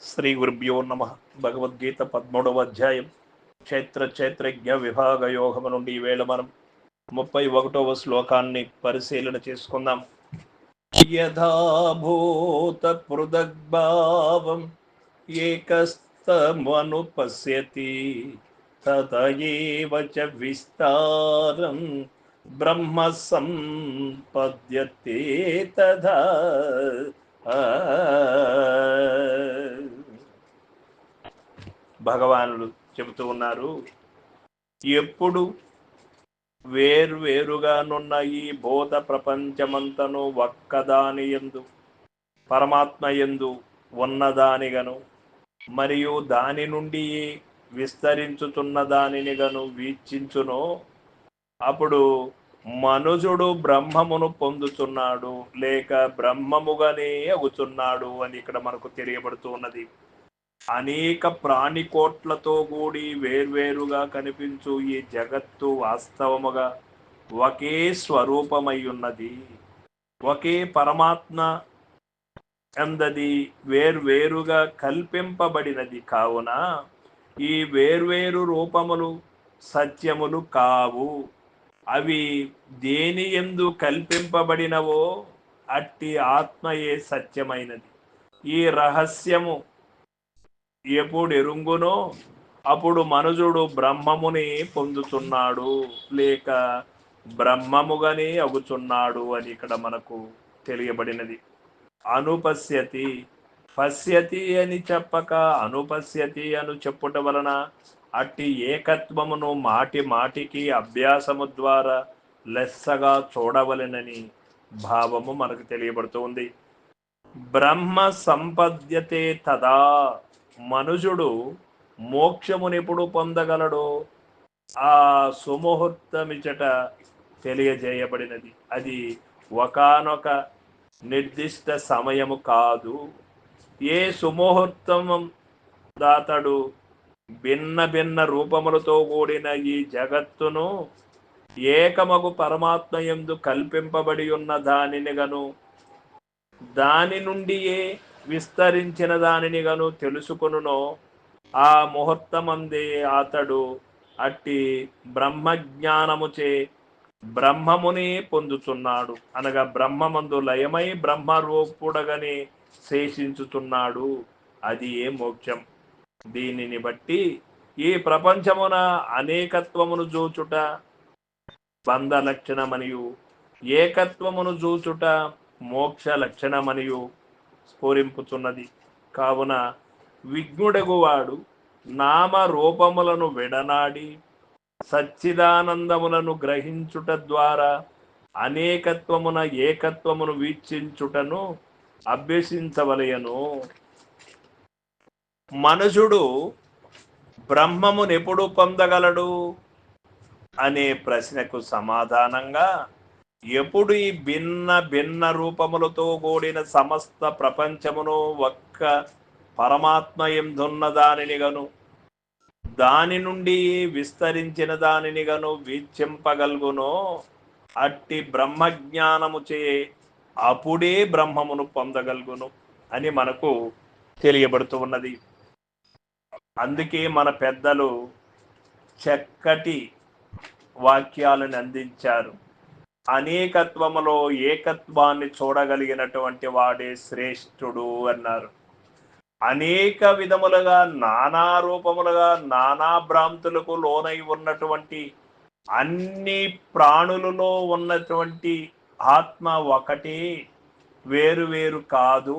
శ్రీ గురుభ్యో నమ. భగవద్గీత పద్మూడవ అధ్యాయం. క్షేత్ర క్షేత్రజ్ఞ విభాగ యోగము నుండి ఈవేళ మనం ముప్పై ఒకటవ శ్లోకాన్ని పరిశీలన చేసుకుందాం. యథాభూత పృథగ్భావం ఏకస్తమను పశ్యతి తదయేవ చ విస్తారం బ్రహ్మ సంపద్యతే తథా భగవానులు చెబుతూ ఉన్నారు. ఎప్పుడు వేరువేరుగానున్న ఈ బోధ ప్రపంచమంతను ఒక్కదాని ఎందు పరమాత్మ ఎందు ఉన్నదానిగను మరియు దాని నుండి విస్తరించుతున్న దానిని గను వీక్షించును అప్పుడు మనుజుడు బ్రహ్మమును పొందుతున్నాడు లేక బ్రహ్మముగానే అగుతున్నాడు అని ఇక్కడ మనకు తెలియబడుతూ ఉన్నది. అనేక ప్రాణికోట్లతో కూడి వేర్వేరుగా కనిపించు ఈ జగత్తు వాస్తవముగా ఒకే స్వరూపమై ఉన్నది ఒకే పరమాత్మ అందది వేర్వేరుగా కల్పింపబడినది కావున ఈ వేర్వేరు రూపములు సత్యములు కావు. అవి దేని ఎందు కల్పింపబడినవో అట్టి ఆత్మయే సత్యమైనది. ఈ రహస్యము ఎప్పుడు ఎరుంగునో అప్పుడు మనుజుడు బ్రహ్మముని పొందుతున్నాడు లేక బ్రహ్మముగానే అగుచున్నాడు అని ఇక్కడ మనకు తెలియబడినది. అనుపశ్యతి. పశ్యతి అని చెప్పక అనుపశ్యతి అను చెప్పుట వలన అట్టి ఏకత్వమును మాటి మాటికి అభ్యాసము ద్వారా లెస్సగా చూడవలెనని భావము మనకు తెలియబడుతుంది బ్రహ్మ సంపద్యతే తదా. మనుజుడు మోక్షమునెప్పుడు పొందగలడో ఆ సుముహూర్తమిచట తెలియజేయబడినది. అది ఒకానొక నిర్దిష్ట సమయము కాదు. ఏ సుముహూర్తం దాతడు భిన్న భిన్న రూపములతో కూడిన ఈ జగత్తును ఏకమగు పరమాత్మ ఎందు కల్పింపబడి ఉన్న దానిని గను దాని నుండియే విస్తరించిన దానిని గను తెలుసుకునునో ఆ ముహూర్తమందే అతడు అట్టి బ్రహ్మజ్ఞానముచే బ్రహ్మముని పొందుతున్నాడు అనగా బ్రహ్మమందు లయమై బ్రహ్మరూపుడగని శేషించుతున్నాడు అది ఏ మోక్షం? దీనిని బట్టి ఈ ప్రపంచమున అనేకత్వమును జూచుట బంధ లక్షణమనియు ఏకత్వమును జూచుట మోక్ష లక్షణమనియు స్ఫురింపుతున్నది కావున విఘ్నుడగువాడు నామ రూపములను విడనాడి సచ్చిదానందములను గ్రహించుట ద్వారా అనేకత్వమున ఏకత్వమును వీక్షించుటను అభ్యసించవలయను మనుషుడు బ్రహ్మమును ఎప్పుడు పొందగలడు? అనే ప్రశ్నకు సమాధానంగా ఎప్పుడు ఈ భిన్న భిన్న రూపములతో కూడిన సమస్త ప్రపంచమును ఒక్క పరమాత్మ ఎందున్న దానిని గను దాని నుండి విస్తరించిన దానిని గను వీక్షింపగలుగునో అట్టి బ్రహ్మజ్ఞానము చే అప్పుడే బ్రహ్మమును పొందగలుగును అని మనకు తెలియబడుతూ ఉన్నది. అందుకే మన పెద్దలు చక్కటి వాక్యాలను అందించారు. అనేకత్వములో ఏకత్వాన్ని చూడగలిగినటువంటి వాడే శ్రేష్ఠుడు అన్నారు. అనేక విధములుగా నానా రూపములుగా నానా భ్రాంతులకు లోనై ఉన్నటువంటి అన్ని ప్రాణులలో ఉన్నటువంటి ఆత్మ ఒకటి వేరు వేరు కాదు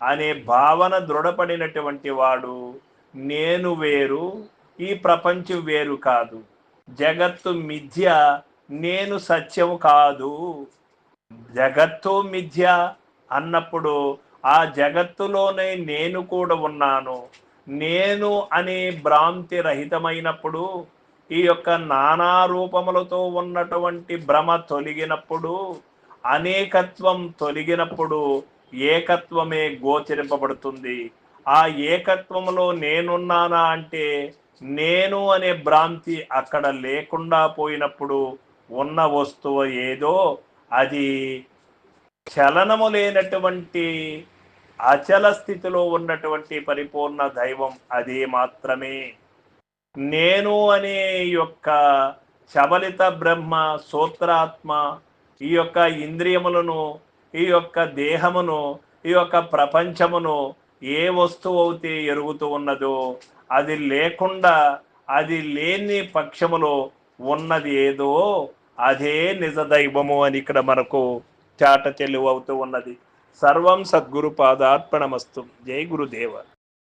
అనే భావన దృఢపడినటువంటి వాడు నేను వేరు ఈ ప్రపంచం వేరు కాదు. జగత్తు మిథ్య నేను సత్యము కాదు. జగత్తు మిథ్య అన్నప్పుడు ఆ జగత్తులోనే నేను కూడా ఉన్నాను. నేను అనే భ్రాంతి రహితమైనప్పుడు ఈ యొక్క నానా రూపములతో ఉన్నటువంటి భ్రమ తొలగినప్పుడు అనేకత్వం తొలగినప్పుడు ఏకత్వమే గోచరింపబడుతుంది. ఆ ఏకత్వంలో నేనున్నానా అంటే నేను అనే భ్రాంతి అక్కడ లేకుండా పోయినప్పుడు ఉన్న వస్తువు ఏదో అది చలనము లేనటువంటి అచల స్థితిలో ఉన్నటువంటి పరిపూర్ణ దైవం అదే మాత్రమే. నేను అనే యొక్క చబలిత బ్రహ్మ సూత్రాత్మ ఈ యొక్క ఇంద్రియములను ఈ యొక్క దేహమును ఈ యొక్క ప్రపంచమును ఏ వస్తువు అయితే ఎరుగుతూ ఉన్నదో అది లేకుండా అది లేని పక్షములో ఉన్నది ఏదో అదే నిజ దైవము అని ఇక్కడ మనకు చాట చెల్లు ఉన్నది. సర్వం సద్గురు పాదార్పణమస్తు. జై గురుదేవ.